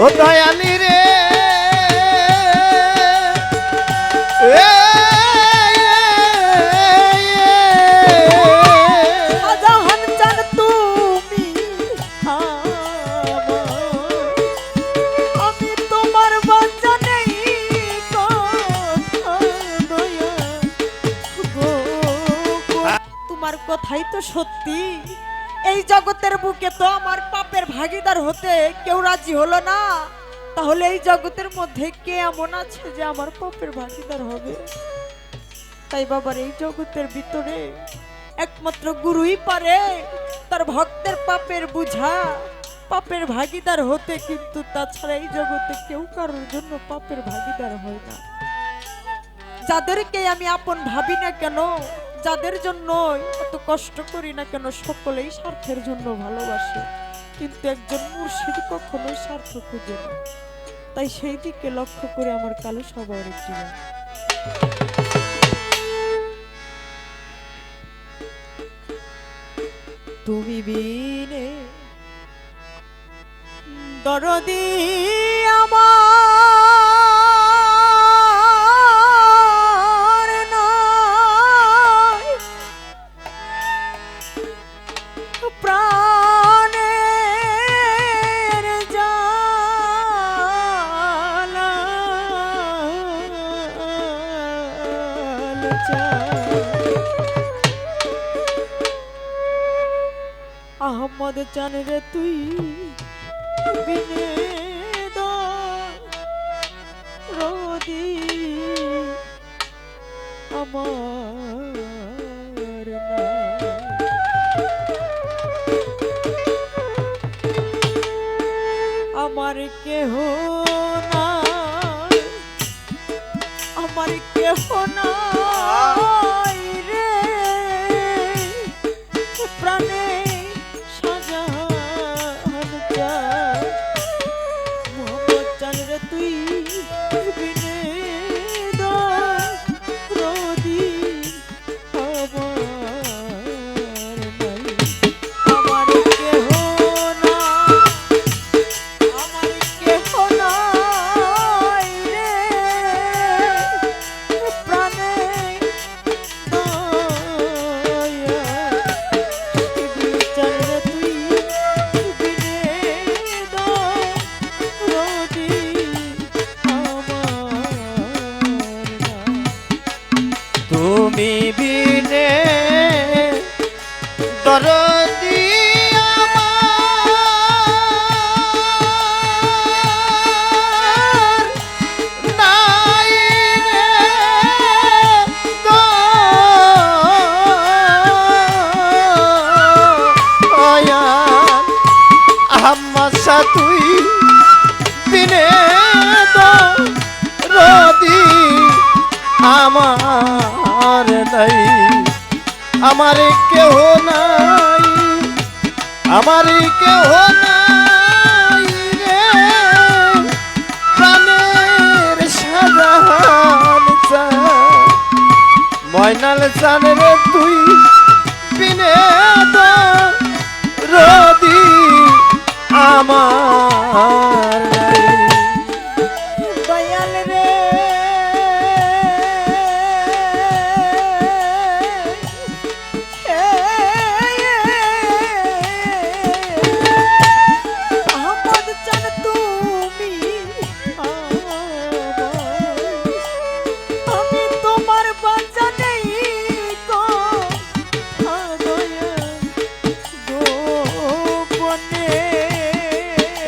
ও দয়ালি রে কথাই তো সত্যি এই জগতের বুকে তো আমার পাপের ভাগিদার হতে কেউ রাজি হলো না। তাহলে এই জগতের মধ্যে কে এমন আছে যে আমার পাপের ভাগিদার হবে? তাই বাবার এই জগতের ভিতরে একমাত্র গুরুই পারে, তার ভক্তের পাপের বুঝা। পাপের ভাগিদার হতে কিন্তু তাছাড়া এই জগতে কেউ কারোর জন্য পাপের ভাগিদার হয় না। যাদেরকে আমি আপন ভাবি না কেন যাদের জন্য এত কষ্ট করি না কেন সকলেই স্বার্থের জন্য ভালোবাসে কিন্তু একজন মুর্শিদ কখনোই স্বার্থ খুঁজে না তাই সেই দিকে লক্ষ্য করে আমার কালো সবার একটি। তুমি বিনে দরদি আমার চান রে তুই রোদি আমার না। আমার কেহ নাই। আমার কেহ নাই। দরদি আমার নাই রে দয়াল আহম্মদ শাহ তুই বিনে দরদি আমার। আমার কেহ নাই, আমার কেহ নাই রে। প্রাণের সাজান ময়নাল চান রে তুই, বিনে রদি আমার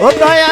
ও দয়ালি